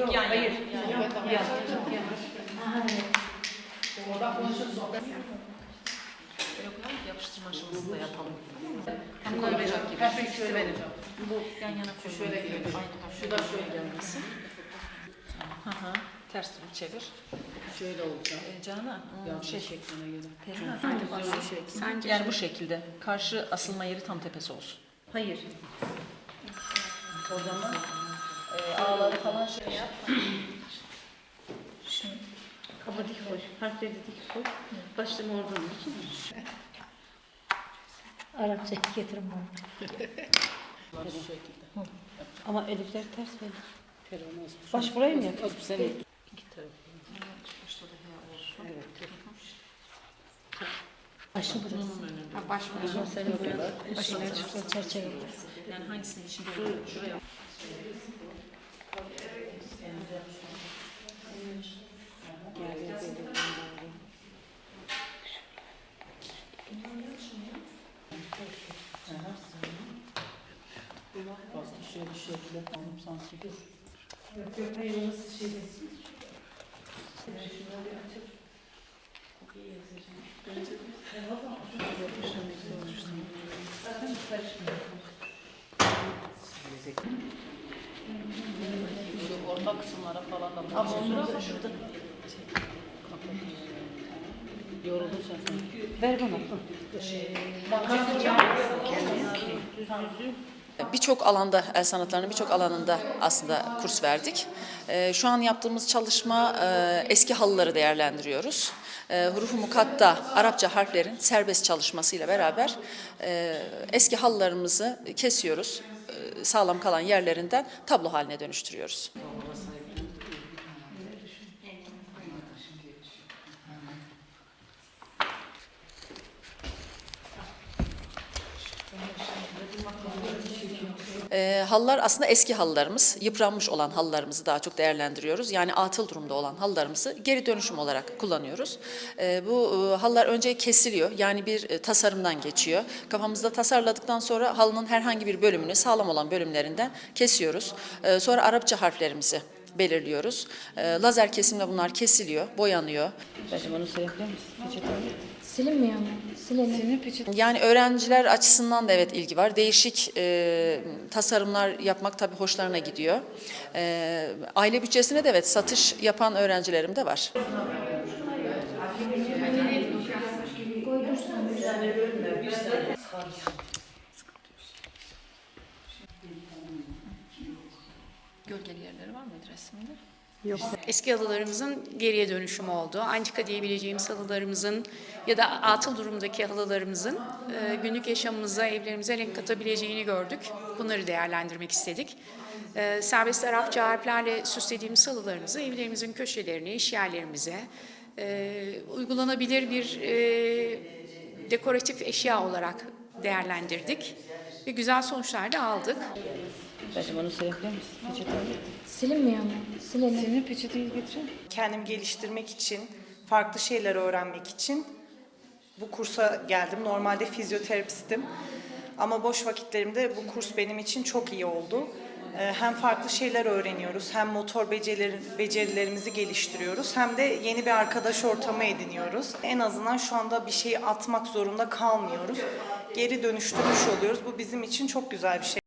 Yok, yan hayır. yana. Yan. Oradan konuşuruz. Yok ya yapıştırma aşamasında yapalım. Tam koyacak gibi. Her şey şöyle vereceğim. Bu Yan yana koy. şöyle geliyor. Şu da şöyle gelmesin. Hı hı. Ters bir çevir. Şöyle olacak. E, Canan, hmm, Yanlış şey, şekline göre. Böyle bir şey. Sence yani bu şekilde. Karşı asılma yeri tam tepesi olsun. Hayır. O zaman E, ağları falan şey yap. kaba dik koy. Harfleri dik koy. Başlama oradan olsun. Arapça getirin bana. Bu şekilde. Ama elifler ters böyle. Perona olsun. Baş burayı mı yapıyorsun? Az senin. İki tarafı. Başta da H olsun. Evet. Başı burası. Ha, baş Başına senin buraya. Başına çıksa çerçeve. Yani hangisinin içinde olur? Şuraya. Bak şöyle şöyle hanım sanki. Şu orta kısımlara falan da Ama onları şurada. Yoruldun sen. Ver bana. Birçok alanda, el sanatlarının birçok alanında aslında kurs verdik. Ee, Şu an yaptığımız çalışma e, eski halıları değerlendiriyoruz. E, Hurufu mukatta Arapça harflerin serbest çalışmasıyla beraber e, eski halılarımızı kesiyoruz. Sağlam kalan yerlerinden tablo haline dönüştürüyoruz. E, halılar aslında eski halılarımız, yıpranmış olan halılarımızı daha çok değerlendiriyoruz. Yani atıl durumda olan halılarımızı geri dönüşüm olarak kullanıyoruz. E, bu e, halılar önce kesiliyor, yani bir e, tasarımdan geçiyor. Kafamızda tasarladıktan sonra halının herhangi bir bölümünü, sağlam olan bölümlerinden kesiyoruz. E, sonra Arapça harflerimizi belirliyoruz. E, lazer kesimle bunlar kesiliyor, boyanıyor. Bacım onu sayabilir misin? Silinmiyor mu? Silelim. Peçete. Yani öğrenciler açısından da evet ilgi var. Değişik e, tasarımlar yapmak tabii hoşlarına gidiyor. E, aile bütçesine de evet satış yapan öğrencilerim de var. Gölgeli yerleri var mıydı resimde? Eski halılarımızın geriye dönüşümü oldu. Antika diyebileceğimiz halılarımızın ya da atıl durumdaki halılarımızın e, günlük yaşamımıza, evlerimize renk katabileceğini gördük. Bunları değerlendirmek istedik. E, serbest Arapça harflerle süslediğimiz halılarımızı evlerimizin köşelerine, iş yerlerimize e, uygulanabilir bir e, dekoratif eşya olarak değerlendirdik. Ve güzel sonuçlar da aldık. Bacım onu sayabilir misin? Peçete Silinmiyor mu? Silelim. Senin peçeteyi getirin. kendimi geliştirmek için, farklı şeyler öğrenmek için bu kursa geldim. Normalde fizyoterapistim. Ama boş vakitlerimde bu kurs benim için çok iyi oldu. Ee, Hem farklı şeyler öğreniyoruz, hem motor becerileri, becerilerimizi geliştiriyoruz, hem de yeni bir arkadaş ortamı ediniyoruz. En azından şu anda bir şeyi atmak zorunda kalmıyoruz. Geri dönüştürmüş oluyoruz. Bu bizim için çok güzel bir şey.